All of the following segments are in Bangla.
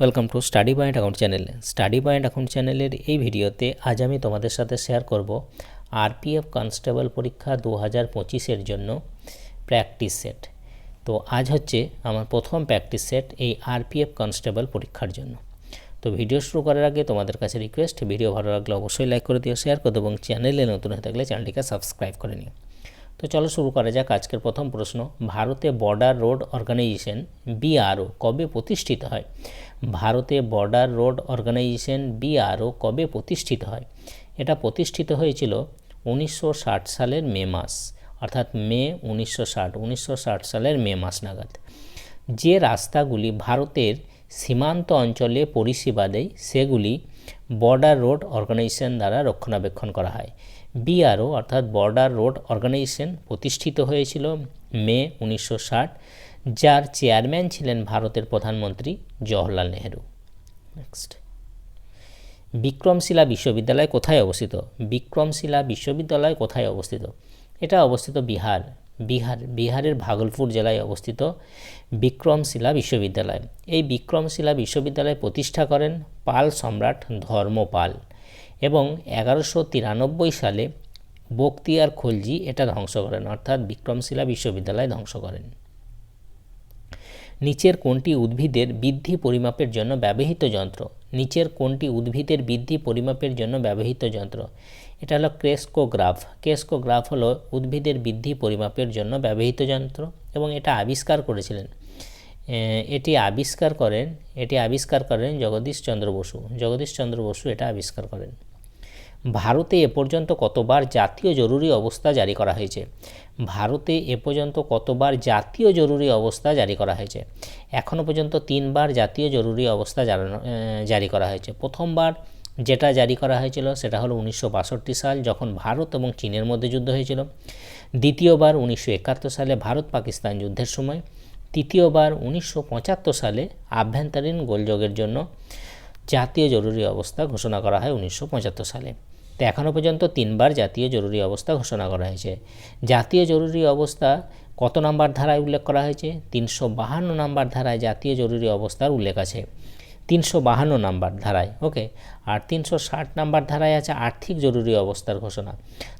Welcome to study point account channel study point account চ্যানেলের এই ভিডিওতে আজ আমি তোমাদের সাথে শেয়ার করব আরপিএফ কনস্টেবল পরীক্ষা দু হাজার পঁচিশের জন্য প্র্যাকটিস সেট তো আজ হচ্ছে আমার প্রথম প্র্যাকটিস সেট এই আরপিএফ কনস্টেবল পরীক্ষার জন্য। তো ভিডিও শুরু করার আগে তোমাদের কাছে রিকোয়েস্ট ভিডিও ভালো লাগলে অবশ্যই লাইক করে দিও শেয়ার করে এবং চ্যানেলে নতুন হয়ে থাকলে চ্যানেলটিকে সাবস্ক্রাইব করে নিও। তো চলো শুরু করা যাক আজকের প্রথম প্রশ্ন। ভারতে বর্ডার রোড অর্গানাইজেশন বিআরও কবে প্রতিষ্ঠিত হয়? ভারতে বর্ডার রোড অর্গানাইজেশন বিআরও কবে প্রতিষ্ঠিত হয়? এটা প্রতিষ্ঠিত হয়েছিল উনিশশো ষাট সালের মে মাস, অর্থাৎ মে উনিশশো ষাট, উনিশশো সালের মে মাস নাগাদ। যে রাস্তাগুলি ভারতের সীমান্ত অঞ্চলে পরিষেবা দেয়, সেগুলি বর্ডার রোড অর্গানাইজেশন দ্বারা রক্ষণাবেক্ষণ করা হয়। বিআরও, অর্থাৎ বর্ডার রোড অর্গানাইজেশন, প্রতিষ্ঠিত হয়েছিল মে উনিশশো ষাট, যার চেয়ারম্যান ছিলেন ভারতের প্রধানমন্ত্রী জওহরলাল নেহেরু। নেক্সট বিক্রমশিলা বিশ্ববিদ্যালয় কোথায় অবস্থিত? বিক্রমশিলা বিশ্ববিদ্যালয় কোথায় অবস্থিত? এটা অবস্থিত বিহার বিহার, বিহারের ভাগলপুর জেলায় অবস্থিত বিক্রমশিলা বিশ্ববিদ্যালয়। এই বিক্রমশিলা বিশ্ববিদ্যালয় প্রতিষ্ঠা করেন পাল সম্রাট ধর্মপাল। এবং এগারোশো তিরানব্বই সালে বক্তিয়ার খলজি এটা ধ্বংস করেন, অর্থাৎ বিক্রমশিলা বিশ্ববিদ্যালয় ধ্বংস করেন। নিচের কোনটি উদ্ভিদের বৃদ্ধি পরিমাপের জন্য ব্যবহৃত যন্ত্র। নিচের কোনটি উদ্ভিদের বৃদ্ধি পরিমাপের জন্য ব্যবহৃত যন্ত্র। এটা হলো ক্রেস্কোগ্রাফ। ক্রেস্কোগ্রাফ হলো উদ্ভিদের বৃদ্ধি পরিমাপের জন্য ব্যবহৃত যন্ত্র এবং এটা আবিষ্কার করেছিলেন। এটি আবিষ্কার করেন, এটি আবিষ্কার করেন জগদীশ চন্দ্র বসু। জগদীশ চন্দ্র বসু এটা আবিষ্কার করেন। ভারতে এ পর্যন্ত কতবার জাতীয় জরুরি অবস্থা জারি করা হয়েছে? ভারতে এ পর্যন্ত কতবার জাতীয় জরুরি অবস্থা জারি করা হয়েছে? এখনও পর্যন্ত তিনবার জাতীয় জরুরি অবস্থা জারি করা হয়েছে। প্রথমবার যেটা জারি করা হয়েছিল সেটা হলো উনিশশো বাষট্টি সাল, যখন ভারত এবং চীনের মধ্যে যুদ্ধ হয়েছিল। দ্বিতীয়বার উনিশশো একাত্তর সালে ভারত পাকিস্তান যুদ্ধের সময়। তৃতীয়বার উনিশশো পঁচাত্তর সালে আভ্যন্তরীণ গোলযোগের জন্য জাতীয় জরুরি অবস্থা ঘোষণা করা হয় উনিশশো পঁচাত্তর সালে। তো এখনও পর্যন্ত তিনবার জাতীয় জরুরি অবস্থা ঘোষণা করা হয়েছে। জাতীয় জরুরি অবস্থা কত নাম্বার ধারায় উল্লেখ করা হয়েছে? তিনশো বাহান্ন নাম্বার ধারায় জাতীয় জরুরি অবস্থার উল্লেখ আছে। তিনশো বাহান্ন নাম্বার ধারায়, ওকে? আর তিনশো ষাট নাম্বার ধারায় আছে আর্থিক জরুরি অবস্থার ঘোষণা।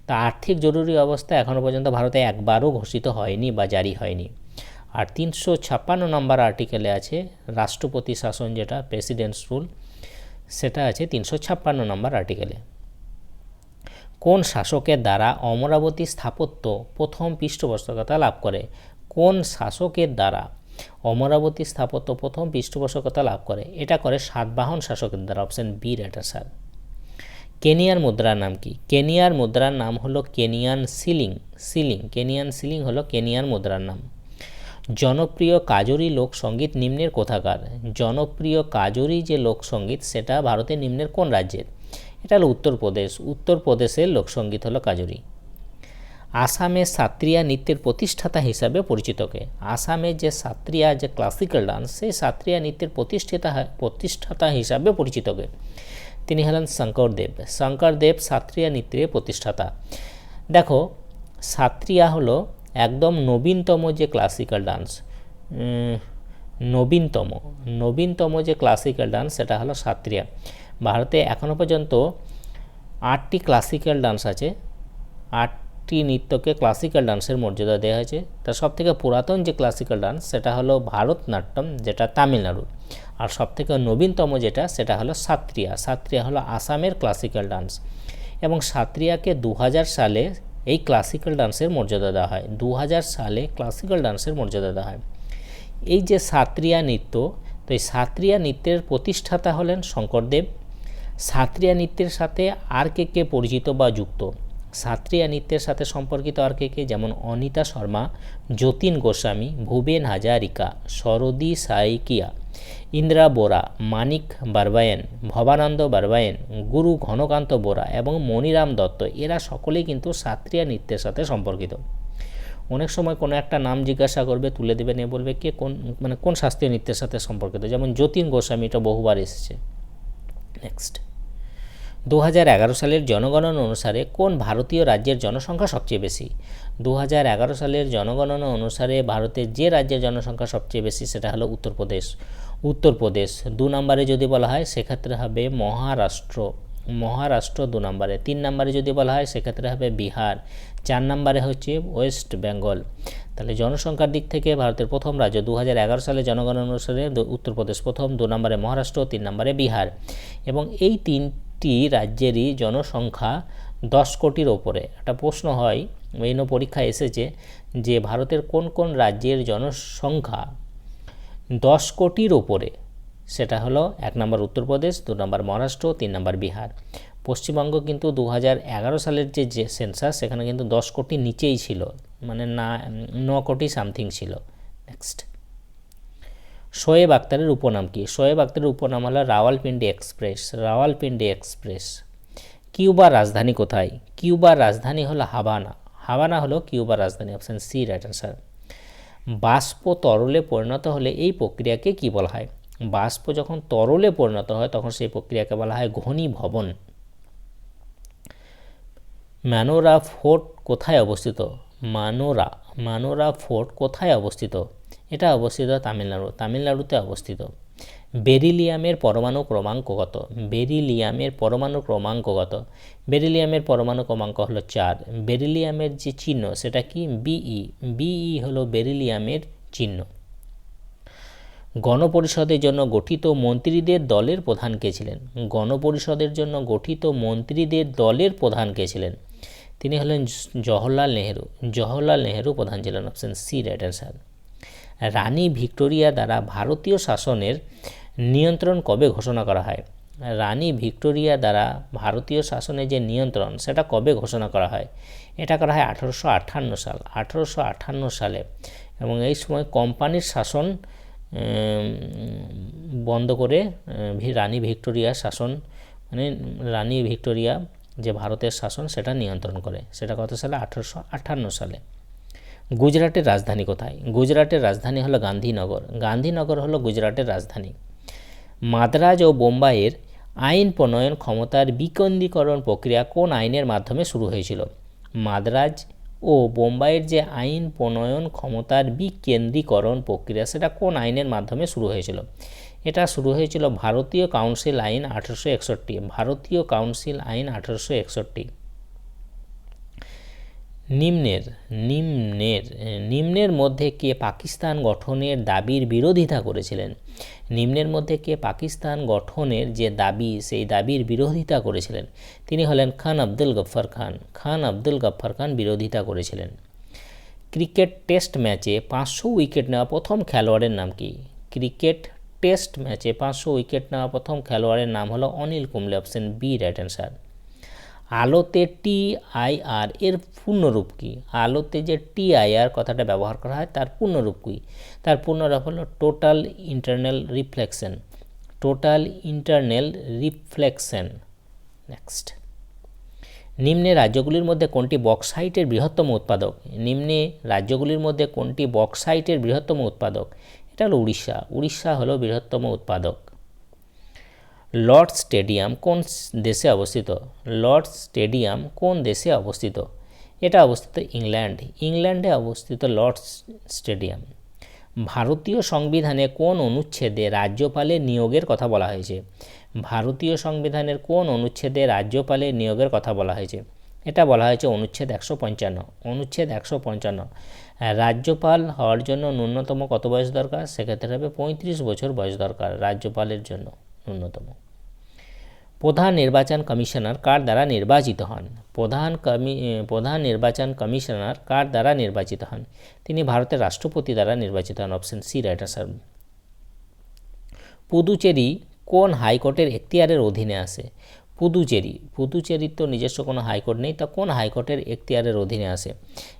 তা আর্থিক জরুরি অবস্থা এখনও পর্যন্ত ভারতে একবারও ঘোষিত হয়নি বা জারি হয়নি। আর তিনশো ছাপ্পান্ন নম্বর আর্টিকেলে আছে রাষ্ট্রপতি শাসন যেটা, প্রেসিডেন্টস রুল, সেটা আছে তিনশো ছাপ্পান্ন নম্বর আর্টিকেলে। কোন শাসকের দ্বারা অমরাবতী স্থাপত্য প্রথম পৃষ্ঠপোষকতা লাভ করে? কোন শাসকের দ্বারা অমরাবতী স্থাপত্য প্রথম পৃষ্ঠপোষকতা লাভ করে? এটা করে সাতবাহন শাসকের দ্বারা অপশন বি রেটার স্যার কেনিয়ার মুদ্রার নাম কি? কেনিয়ার মুদ্রার নাম হলো Kenyan shilling shilling, Kenyan shilling হলো কেনিয়ার মুদ্রার নাম। জনপ্রিয় কাজরি লোকসঙ্গীত নিম্নের কোথাকার? জনপ্রিয় কাজরি যে লোকসঙ্গীত সেটা ভারতের নিম্নের কোন রাজ্যের? এটা হলো উত্তরপ্রদেশ উত্তরপ্রদেশের লোকসঙ্গীত হলো কাজরি। আসামে সাত্রিয়া নৃত্যের প্রতিষ্ঠাতা হিসাবে পরিচিতকে। আসামে যে সাত্রিয়া যে ক্লাসিক্যাল ডান্স সেই সাত্রিয়া নৃত্যের প্রতিষ্ঠিতা প্রতিষ্ঠাতা হিসাবে পরিচিতকে। তিনি হলেন শঙ্করদেব শঙ্করদেব সাত্রিয়া নৃত্যের প্রতিষ্ঠাতা। দেখো, সাত্রিয়া হলো একদম নবীনতম যে ক্লাসিক্যাল ডান্স নবীনতম। নবীনতম যে ক্লাসিক্যাল ডান্স সেটা হলো সাত্রিয়া। ভারতে এখনও পর্যন্ত আটটি ক্লাসিক্যাল ডান্স আছে। আটটি নৃত্যকে ক্লাসিক্যাল ডান্সের মর্যাদা দেওয়া হয়েছে। তার সবথেকে পুরাতন যে ক্লাসিক্যাল ডান্স সেটা হলো ভারতনাট্যম, যেটা তামিলনাড়ুর আর সবথেকে নবীনতম যেটা, সেটা হলো সাত্রিয়া। সাত্রিয়া হলো আসামের ক্লাসিক্যাল ডান্স এবং সাত্রিয়াকে দু হাজার সালে এই ক্লাসিক্যাল ডান্সের মর্যাদা দেওয়া হয়। দু হাজার সালে ক্লাসিক্যাল ডান্সের মর্যাদা দেওয়া হয়। এই যে সাত্রিয়া নৃত্য, তো এই সাত্রিয়া নৃত্যের প্রতিষ্ঠাতা হলেন শঙ্করদেব। সাত্রিয়া নৃত্যের সাথে আর কে কে পরিচিত বা যুক্ত? সাত্রিয়া নৃত্যের সাথে সম্পর্কিত আর কে কে? যেমন অনিতা শর্মা, যতীন গোস্বামী, ভুবেন হাজারিকা সরদী সাইকিয়া, ইন্দ্রা বোরা, মানিক বারবায়েন, ভবানন্দ বারবায়েন, গুরু ঘনকান্ত বোরা এবং মণিরাম দত্ত। এরা সকলেই কিন্তু সাত্রিয়া নৃত্যের সাথে সম্পর্কিত। অনেক সময় কোনো একটা নাম জিজ্ঞাসা করবে, তুলে দেবে, নিয়ে বলবে কে কোন মানে কোন শাস্ত্রীয় নৃত্যের সাথে সম্পর্কিত। যেমন যতীন গোস্বামী, এটা বহুবার এসেছে। নেক্সট দু এগারো সালের জনগণনা অনুসারে কোন ভারতীয় রাজ্যের জনসংখ্যা সবচেয়ে বেশি? দু এগারো সালের জনগণনা অনুসারে ভারতের যে রাজ্যের জনসংখ্যা সবচেয়ে বেশি সেটা হলো উত্তরপ্রদেশ। উত্তরপ্রদেশ। দু নম্বরে যদি বলা হয়, সেক্ষেত্রে হবে মহারাষ্ট্র। মহারাষ্ট্র দু নম্বরে। তিন নম্বরে যদি বলা হয়, সেক্ষেত্রে হবে বিহার। চার নম্বরে হচ্ছে ওয়েস্ট বেঙ্গল। তাহলে জনসংখ্যার দিক থেকে ভারতের প্রথম রাজ্য। দু হাজার এগারো সালে জনগণ অনুসারে উত্তরপ্রদেশ প্রথম, দু নম্বরে মহারাষ্ট্র, তিন নম্বরে বিহার। এবং এই তিনটি রাজ্যেরই জনসংখ্যা দশ কোটির ওপরে। একটা প্রশ্ন হয় বিভিন্ন পরীক্ষা এসেছে যে ভারতের কোন কোন রাজ্যের জনসংখ্যা দশ কোটির ওপরে। সেটা হলো এক নম্বর উত্তরপ্রদেশ, দু নম্বর মহারাষ্ট্র, তিন নম্বর বিহার। পশ্চিমবঙ্গ কিন্তু দু হাজার এগারো সালের যে সেন্সাস সেখানে কিন্তু দশ কোটি নিচেই ছিল মানে না, ন কোটি সামথিং ছিল। নেক্সট শোয়েব আক্তারের উপনাম কি? শোয়েব আক্তারের উপনাম হলো রাওয়ালপিন্ডি এক্সপ্রেস রাওয়ালপিন্ডি এক্সপ্রেস। কিউবার রাজধানী কোথায়? কিউবার রাজধানী হলো হাভানা। হাবানা হলো কিউবার রাজধানী অপশান সি রাইট অ্যান্সার বাষ্প তরলে পরিণত হলে এই প্রক্রিয়াকে কি বলা হয়? বাষ্প যখন তরলে পরিণত হয়, তখন সেই প্রক্রিয়াকে বলা হয় ঘনীভবন ম্যানোরা ফোর্ট কোথায় অবস্থিত? মানোরা মানোরা ফোর্ট কোথায় অবস্থিত? এটা অবস্থিত তামিলনাড়ু, তামিলনাড়ুতে অবস্থিত। বেরিলিয়ামের পরমাণু ক্রমাঙ্ক কত? বেরিলিয়ামের পরমাণু ক্রমাঙ্ক কত? বেরিলিয়ামের পরমাণু ক্রমাঙ্ক হলো চার। বেরিলিয়ামের যে চিহ্ন, সেটা কি? বিই। বিই হলো বেরিলিয়ামের চিহ্ন। গণপরিষদের জন্য গঠিত মন্ত্রীদের দলের প্রধান কে ছিলেন? গণপরিষদের জন্য গঠিত মন্ত্রীদের দলের প্রধান কে ছিলেন? তিনি হলেন জওহরলাল নেহেরু। জওহরলাল নেহেরু প্রধান ছিলেন অপশন সি রাইট অ্যান্সার রানী ভিক্টোরিয়া দ্বারা ভারতীয় শাসনের নিয়ন্ত্রণ কবে ঘোষণা করা হয়? রানী ভিক্টোরিয়া দ্বারা ভারতীয় শাসনের যে নিয়ন্ত্রণ, সেটা কবে ঘোষণা করা হয়? এটা করা হয় আঠারোশো আটান্ন সাল। আঠারোশো আটান্ন সালে। এবং এই সময় কোম্পানির শাসন বন্ধ করে রানী ভিক্টোরিয়ার শাসন মানে রানী ভিক্টোরিয়া যে ভারতের শাসন, সেটা নিয়ন্ত্রণ করে। সেটা কত সালে? আঠারোশো আটান্ন সালে। গুজরাটের রাজধানী কোথায়? গুজরাটের রাজধানী হলো গান্ধীনগর। গান্ধীনগর হলো গুজরাটের রাজধানী। মাদ্রাজ ও বোম্বাইয়ের আইন প্রণয়ন ক্ষমতার বিকেন্দ্রীকরণ প্রক্রিয়া কোন আইনের মাধ্যমে শুরু হয়েছিল? মাদ্রাজ ও বোম্বাইয়ের যে আইন প্রণয়ন ক্ষমতার বিকেন্দ্রীকরণ প্রক্রিয়া, সেটা কোন আইনের মাধ্যমে শুরু হয়েছিল? এটা শুরু হয়েছিল ভারতীয় কাউন্সিল আইন আঠারোশো একষট্টি, ভারতীয় কাউন্সিল আইন আঠারোশো একষট্টি। নিম্নের নিম্নের নিম্নের মধ্যে কে পাকিস্তান গঠনের দাবির বিরোধিতা করেছিলেন? নিম্নের মধ্যে কে পাকিস্তান গঠনের যে দাবি, সেই দাবির বিরোধিতা করেছিলেন? তিনি হলেন খান আব্দুল গফ্ফর খান। খান আব্দুল গফ্ফর খান বিরোধিতা করেছিলেন। ক্রিকেট টেস্ট ম্যাচে পাঁচশো উইকেট নেওয়া প্রথম খেলোয়াড়ের নাম কি? ক্রিকেট টেস্ট ম্যাচে পাঁচশো উইকেট নেওয়া প্রথম খেলোয়াড়ের নাম হলো Anil Kumble option B right answer আলোতে টি আই আর এর পূর্ণরূপ কী? আলোতে যে টি আই আর কথাটা ব্যবহার করা হয়, তার পূর্ণরূপ কী? তার পূর্ণরূপ হলো total internal reflection. Total internal reflection. Next. নিম্নে রাজ্যগুলির মধ্যে কোনটি বক্সাইটের বৃহত্তম উৎপাদক? নিম্নে রাজ্যগুলির মধ্যে কোনটি বক্সাইটের বৃহত্তম উৎপাদক? এটা হলো উড়িষ্যা। উড়িষ্যা হলো বৃহত্তম উৎপাদক। লর্ড স্টেডিয়াম কোন দেশে অবস্থিত? লর্ড স্টেডিয়াম কোন দেশে অবস্থিত? এটা অবস্থিত ইংল্যান্ড। ইংল্যান্ডে অবস্থিত লর্ড স্টেডিয়াম। ভারতীয় সংবিধানে কোন অনুচ্ছেদে রাজ্যপালের নিয়োগের কথা বলা হয়েছে? ভারতীয় সংবিধানের কোন অনুচ্ছেদে রাজ্যপালের নিয়োগের কথা বলা হয়েছে? এটা বলা হয়েছে অনুচ্ছেদ একশো পঞ্চান্ন। অনুচ্ছেদ একশো পঞ্চান্ন। রাজ্যপাল হওয়ার জন্য ন্যূনতম কত বয়স দরকার? সেক্ষেত্রে হবে পঁয়ত্রিশ বছর বয়স দরকার রাজ্যপালের জন্য। ন্যূনতম। প্রধান নির্বাচন কমিশনার কার দ্বারা নির্বাচিত হন? প্রধান কমি প্রধান নির্বাচন কমিশনার কার দ্বারা নির্বাচিত হন? তিনি ভারতের রাষ্ট্রপতি দ্বারা নির্বাচিত হন, option C right answer Puducherry কোন হাইকোর্টের এখতিয়ারের অধীনে আসে পুদুচেরি, পুদুচেরির তো নিজস্ব কোনো হাইকোর্ট নেই, তা কোন হাইকোর্টের এখতিয়ারের অধীনে আসে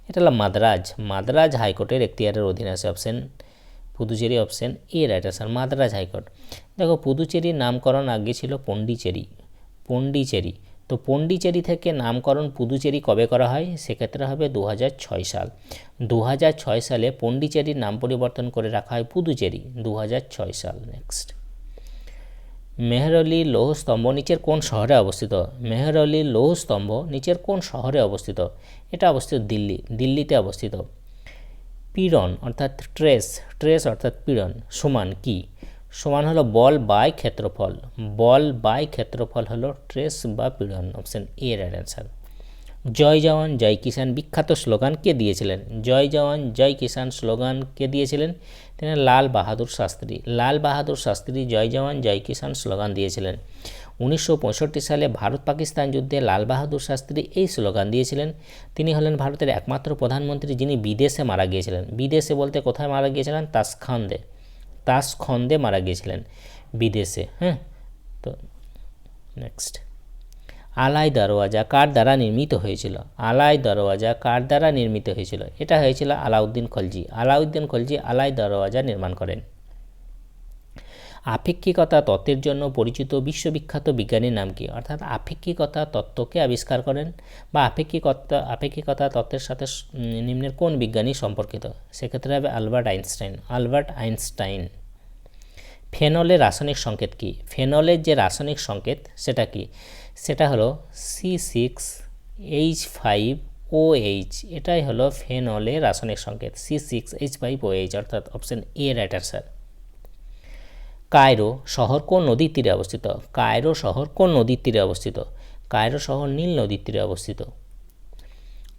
এটা হলো মাদ্রাজ মাদ্রাজ হাইকোর্টের এখতিয়ারের অধীনে আসে option Puducherry, option A right answer Madras high court. দেখো, পুদুচেরির নামকরণ আগে ছিল পন্ডিচেরি। পন্ডিচেরি। তো পন্ডিচেরি থেকে নামকরণ পুদুচেরি কবে করা হয়? সেক্ষেত্রে হবে দু হাজার ছয় সাল। দু হাজার ছয় সালে পন্ডিচেরির নাম পরিবর্তন করে রাখা হয় পুদুচেরি। দু হাজার ছয় সাল নেক্সট মেহরলি লৌহস্তম্ভ নিচের কোন শহরে অবস্থিত? মেহরলি লৌহস্তম্ভ নিচের কোন শহরে অবস্থিত? এটা অবস্থিত দিল্লি। দিল্লিতে অবস্থিত। পীড়ন, অর্থাৎ ট্রেস। ট্রেস, অর্থাৎ পীড়ন। সমান কি? সমান হলো বল বাই ক্ষেত্রফল। বল বাই ক্ষেত্রফল হলো ট্রেস বা পীড়ন অপশন এ অ্যান্সার জয় জওয়ান, জয় কিষাণ বিখ্যাত স্লোগান কে দিয়েছিলেন? জয় জওয়ান, জয় কিষাণ স্লোগান কে দিয়েছিলেন? তিনি লাল বাহাদুর শাস্ত্রী। লাল বাহাদুর শাস্ত্রী জয় জওয়ান, জয় কিষাণ স্লোগান দিয়েছিলেন। উনিশশো পঁয়ষট্টি সালে ভারত পাকিস্তান যুদ্ধে লাল বাহাদুর শাস্ত্রী এই স্লোগান দিয়েছিলেন। তিনি হলেন ভারতের একমাত্র প্রধানমন্ত্রী যিনি বিদেশে মারা গিয়েছিলেন। বিদেশে বলতে কোথায় মারা গিয়েছিলেন? তাসখান্দে। তাসখন্দে মারা গিয়েছিলেন বিদেশে হ্যাঁ? তো নেক্সট আলাই দরওয়াজা কার দ্বারা নির্মিত হয়েছিল? আলাই দরওয়াজা কার দ্বারা নির্মিত হয়েছিল? এটা হয়েছিল আলাউদ্দিন খলজি। আলাউদ্দিন খলজি আলাই দরওয়াজা নির্মাণ করেন। আপেক্ষিকতা তত্ত্বের জন্য পরিচিত বিশ্ববিখ্যাত বিজ্ঞানীর নাম কি? অর্থাৎ আপেক্ষিকতা তত্ত্বকে আবিষ্কার করেন বা আপেক্ষিকতা আপেক্ষিকতা তত্ত্বের সাথে নিম্নের কোন বিজ্ঞানী সম্পর্কিত? সেক্ষেত্রে হবে আলবার্ট আইনস্টাইন। Albert Einstein. ফেনলের রাসায়নিক সংকেত কি? ফেনলের যে রাসায়নিক সংকেত, সেটা কি? সেটা হলো C six H five O H এটাই হলো ফেনলের রাসায়নিক সংকেত। C six H five O H অর্থাৎ option A right answer Cairo শহর কোন নদীর তীরে অবস্থিত? কায়রো শহর কোন নদীর তীরে অবস্থিত? কায়রো শহর নীল নদীর তীরে অবস্থিত।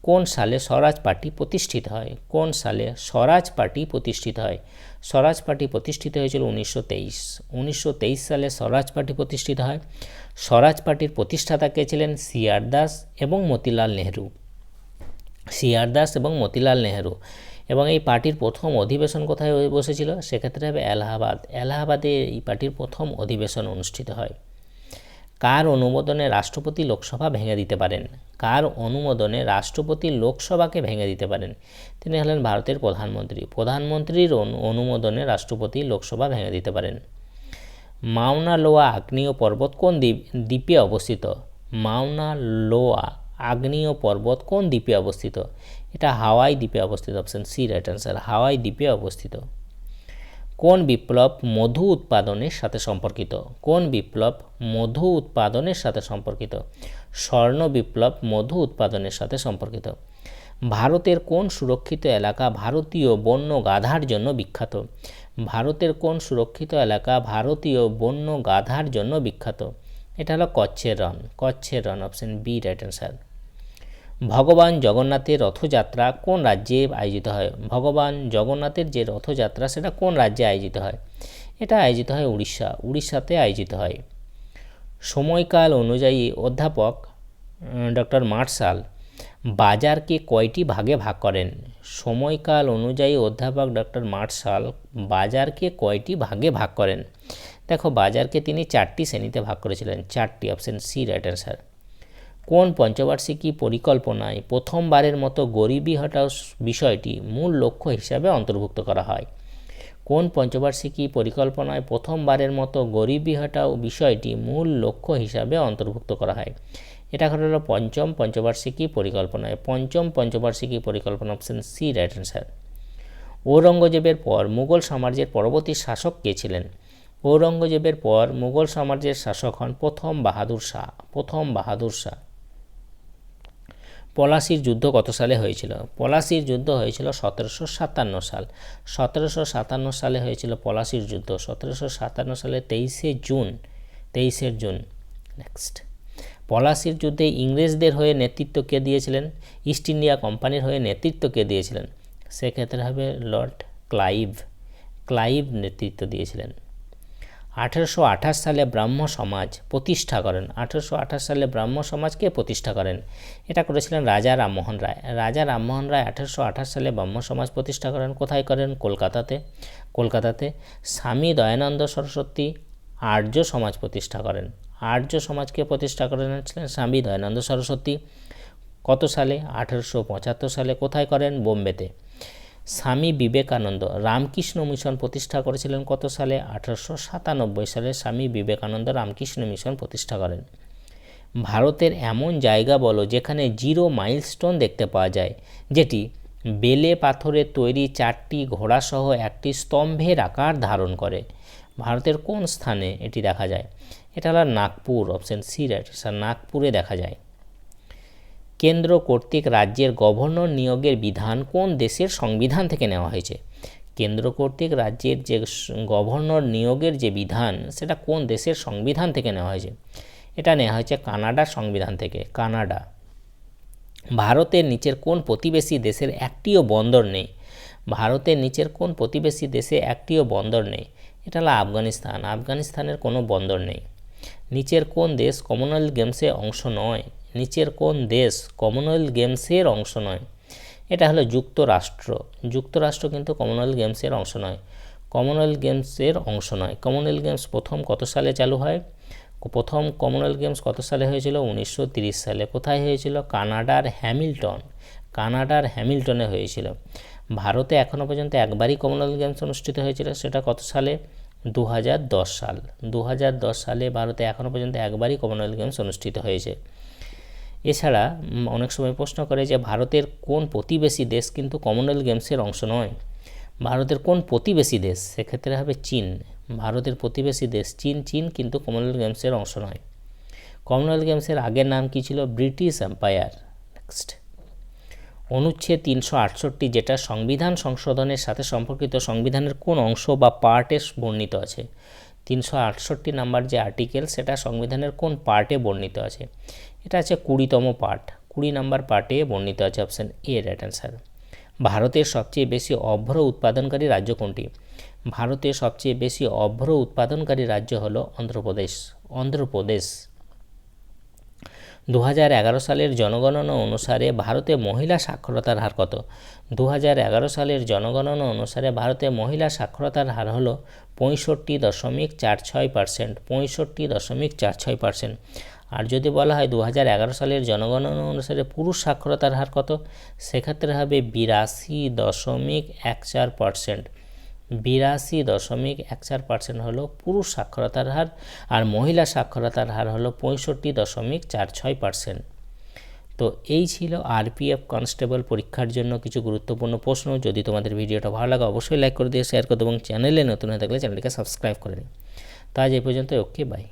কোন সালে স্বরাজ পার্টি প্রতিষ্ঠিত হয়? কোন সালে স্বরাজ পার্টি প্রতিষ্ঠিত হয়? স্বরাজ পার্টি প্রতিষ্ঠিত হয়েছিল উনিশশো তেইশ। উনিশশো তেইশ সালে স্বরাজ পার্টি প্রতিষ্ঠিত হয়। স্বরাজ পার্টির প্রতিষ্ঠাতা কে ছিলেন? সিআর দাস এবং মতিলাল নেহরু। সিআর দাস এবং মতিলাল নেহরু। এবং এই পার্টির প্রথম অধিবেশন কোথায় বসেছিল? সেক্ষেত্রে হবে এলাহাবাদ। এলাহাবাদে এই পার্টির প্রথম অধিবেশন অনুষ্ঠিত হয়। কার অনুমোদনে রাষ্ট্রপতি লোকসভা ভেঙে দিতে পারেন? কার অনুমোদনে রাষ্ট্রপতি লোকসভাকে ভেঙে দিতে পারেন? তিনি হলেন ভারতের প্রধানমন্ত্রী। প্রধানমন্ত্রীর অনুমোদনে রাষ্ট্রপতি লোকসভা ভেঙে দিতে পারেন। মাওনা লোয়া আগ্নেয় পর্বত কোন দ্বীপ, দ্বীপে অবস্থিত? মাওনা লোয়া আগ্নেয় পর্বত কোন দ্বীপে অবস্থিত? এটা হাওয়াই দ্বীপে অবস্থিত option C right answer Hawaii দ্বীপে অবস্থিত। কোন বিপ্লব মধু উৎপাদনের সাথে সম্পর্কিত? কোন বিপ্লব মধু উৎপাদনের সাথে সম্পর্কিত? স্বর্ণ বিপ্লব মধু উৎপাদনের সাথে সম্পর্কিত। ভারতের কোন সুরক্ষিত এলাকা ভারতীয় বন্য গাধার জন্য বিখ্যাত? ভারতের কোন সুরক্ষিত এলাকা ভারতীয় বন্য গাধার জন্য বিখ্যাত? এটা হলো কচ্ছের Rann কচ্ছের Rann option B right answer ভগবান জগন্নাথের রথযাত্রা কোন রাজ্যে আয়োজিত হয়? ভগবান জগন্নাথের যে রথযাত্রা, সেটা কোন রাজ্যে আয়োজিত হয়? এটা আয়োজিত হয় উড়িষ্যা। উড়িষ্যাতে আয়োজিত হয়। সময়কাল অনুযায়ী অধ্যাপক ডক্টর মার্শাল বাজারকে কয়টি ভাগে ভাগ করেন? সময়কাল অনুযায়ী অধ্যাপক ডক্টর মার্শাল বাজারকে কয়টি ভাগে ভাগ করেন? দেখো, বাজারকে তিনি চারটি শ্রেণীতে ভাগ করেছিলেন। চারটি অপশন সি, রাইট অ্যান্সার। কোন পঞ্চবার্ষিকী পরিকল্পনায় প্রথমবারের মতো গরিবি হটাও বিষয়টি মূল লক্ষ্য হিসাবে অন্তর্ভুক্ত করা হয়? কোন পঞ্চবার্ষিকী পরিকল্পনায় প্রথমবারের মতো গরিবি হটাও বিষয়টি মূল লক্ষ্য হিসাবে অন্তর্ভুক্ত করা হয়? এটা হলো পঞ্চম পঞ্চবার্ষিকী পরিকল্পনায়। পঞ্চম পঞ্চবার্ষিকী পরিকল্পনা অপশন সি রাইট অ্যান্সার ঔরঙ্গজেবের পর মুঘল সাম্রাজ্যের পরবর্তী শাসক কে ছিলেন? ঔরঙ্গজেবের পর মুঘল সাম্রাজ্যের শাসক হন প্রথম বাহাদুর শাহ। প্রথম বাহাদুর শাহ। পলাশির যুদ্ধ কত সালে হয়েছিল? পলাশির যুদ্ধ হয়েছিল সতেরোশো সাতান্ন সাল। সতেরোশো সাতান্ন সালে হয়েছিল পলাশির যুদ্ধ। সতেরোশো সাতান্ন সালে তেইশে জুন তেইশে জুন। নেক্সট পলাশির যুদ্ধে ইংরেজদের হয়ে নেতৃত্ব কে দিয়েছিলেন? ইস্ট ইন্ডিয়া কোম্পানির হয়ে নেতৃত্ব কে দিয়েছিলেন? সেক্ষেত্রে হবে লর্ড ক্লাইভ। ক্লাইভ নেতৃত্ব দিয়েছিলেন। আঠেরোশো আঠাশ সালে ব্রাহ্ম সমাজ প্রতিষ্ঠা করেন। আঠেরোশো আঠাশ সালে ব্রাহ্ম সমাজকে প্রতিষ্ঠা করেন? এটা করেছিলেন রাজা রামমোহন রায়। রাজা রামমোহন রায় আঠেরোশো আঠাশ সালে ব্রাহ্ম সমাজ প্রতিষ্ঠা করেন। কোথায় করেন? কলকাতাতে। কলকাতাতে স্বামী দয়ানন্দ সরস্বতী আর্য সমাজ প্রতিষ্ঠা করেন। আর্য সমাজকে প্রতিষ্ঠা করেছিলেন স্বামী দয়ানন্দ সরস্বতী। কত সালে? আঠেরোশো পঁচাত্তর সালে। কোথায় করেন? বোম্বেতে। স্বামী বিবেকানন্দ। রামকৃষ্ণ মিশন প্রতিষ্ঠা করেছিলেন কত সালে? আঠারোশো সাতানব্বই সালে স্বামী বিবেকানন্দ রামকৃষ্ণ মিশন প্রতিষ্ঠা করেন। ভারতের এমন জায়গা বলো যেখানে জিরো মাইলস্টোন দেখতে পাওয়া যায়, যেটি বেলে পাথরের তৈরি চারটি ঘোড়াসহ একটি স্তম্ভের আকার ধারণ করে। ভারতের কোন স্থানে এটি দেখা যায়? এটা হলো নাগপুর অপশন সি রাইট নাগপুরে দেখা যায়। কেন্দ্র কর্তৃক রাজ্যের গভর্নর নিয়োগের বিধান কোন দেশের সংবিধান থেকে নেওয়া হয়েছে? কেন্দ্র কর্তৃক রাজ্যের যে গভর্নর নিয়োগের যে বিধান, সেটা কোন দেশের সংবিধান থেকে নেওয়া হয়েছে? এটা নেওয়া হয়েছে কানাডার সংবিধান থেকে, কানাডা। ভারতের নিচের কোন প্রতিবেশী দেশের একটিও বন্দর নেই? ভারতের নিচের কোন প্রতিবেশী দেশে একটিও বন্দর নেই? এটা হলো আফগানিস্তান, আফগানিস্তানের কোনো বন্দর নেই। নিচের কোন দেশ কমনওয়েলথ গেমসে অংশ নয়? নিচের কোন দেশ কমনওয়েলথ গেমসের অংশ নয়? এটা হলো যুক্তরাষ্ট্র। যুক্তরাষ্ট্র কিন্তু কমনওয়েলথ গেমসের অংশ নয়। কমনওয়েলথ গেমসের অংশ নয়। কমনওয়েলথ গেমস প্রথম কত সালে চালু হয়? প্রথম কমনওয়েলথ গেমস কত সালে হয়েছিল? উনিশশো সালে। কোথায় হয়েছিল? কানাডার হ্যামিল্টন। কানাডার হ্যামিল্টনে হয়েছিল। ভারতে এখনও পর্যন্ত একবারই কমনওয়েলথ গেমস অনুষ্ঠিত হয়েছিল। সেটা কত সালে? দু হাজার দশ সাল। দু হাজার দশ সালে ভারতে এখনও পর্যন্ত একবারই কমনওয়েলথ গেমস অনুষ্ঠিত হয়েছে। এছাড়া অনেক সময় প্রশ্ন করে যে ভারতের কোন প্রতিবেশী দেশ কিন্তু কমনওয়েলথ গেমসের অংশ নয়। ভারতের কোন প্রতিবেশী দেশ? সেক্ষেত্রে হবে চীন। ভারতের প্রতিবেশী দেশ চীন চীন কিন্তু কমনওয়েলথ গেমসের অংশ নয়। কমনওয়েলথ গেমসের আগের নাম কী ছিল? ব্রিটিশ এম্পায়ার নেক্সট অনুচ্ছেদ তিনশো আটষট্টি যেটা সংবিধান সংশোধনের সাথে সম্পর্কিত সংবিধানের কোন অংশ বা পার্টে বর্ণিত আছে। তিনশো আটষট্টি নাম্বার যে আর্টিকেল সেটা সংবিধানের কোন পার্টে বর্ণিত আছে? এটা আছে কুড়িতম পার্ট কুড়ি নাম্বার পার্টে বর্ণিত আছে অপশান এ রাইট অ্যান্সার ভারতের সবচেয়ে বেশি অভ্র উৎপাদনকারী রাজ্য কোনটি? ভারতের সবচেয়ে বেশি অভ্র উৎপাদনকারী রাজ্য হল অন্ধ্রপ্রদেশ অন্ধ্রপ্রদেশ। দু হাজার এগারো সালের জনগণনা অনুসারে ভারতে মহিলা সাক্ষরতার হার কত? দু হাজার এগারো সালের জনগণনা অনুসারে ভারতে মহিলা সাক্ষরতার হার হল পঁয়ষট্টি দশমিক চার ছয় পার্সেন্ট, পঁয়ষট্টি দশমিক চার ছয় পার্সেন্ট। আর যদি বলা হয় দু হাজার এগারো সালের জনগণনা অনুসারে পুরুষ সাক্ষরতার হার কত? সেক্ষেত্রে হবে বিরাশি দশমিক এক চার পার্সেন্ট। বিরাশি দশমিক এক চার পার্সেন্ট হলো পুরুষ সাক্ষরতার হার আর মহিলা সাক্ষরতার হার হলো পঁয়ষট্টি দশমিক চার ছয় পার্সেন্ট তো এই ছিল আরপিএফ কনস্টেবল পরীক্ষার জন্য কিছু গুরুত্বপূর্ণ প্রশ্ন। যদি তোমাদের ভিডিওটা ভালো লাগে, অবশ্যই লাইক করে দিয়ে শেয়ার করতে এবং চ্যানেলে নতুন হয়ে থাকলে চ্যানেলটিকে সাবস্ক্রাইব করে নিন তাই এই পর্যন্ত ওকে বাই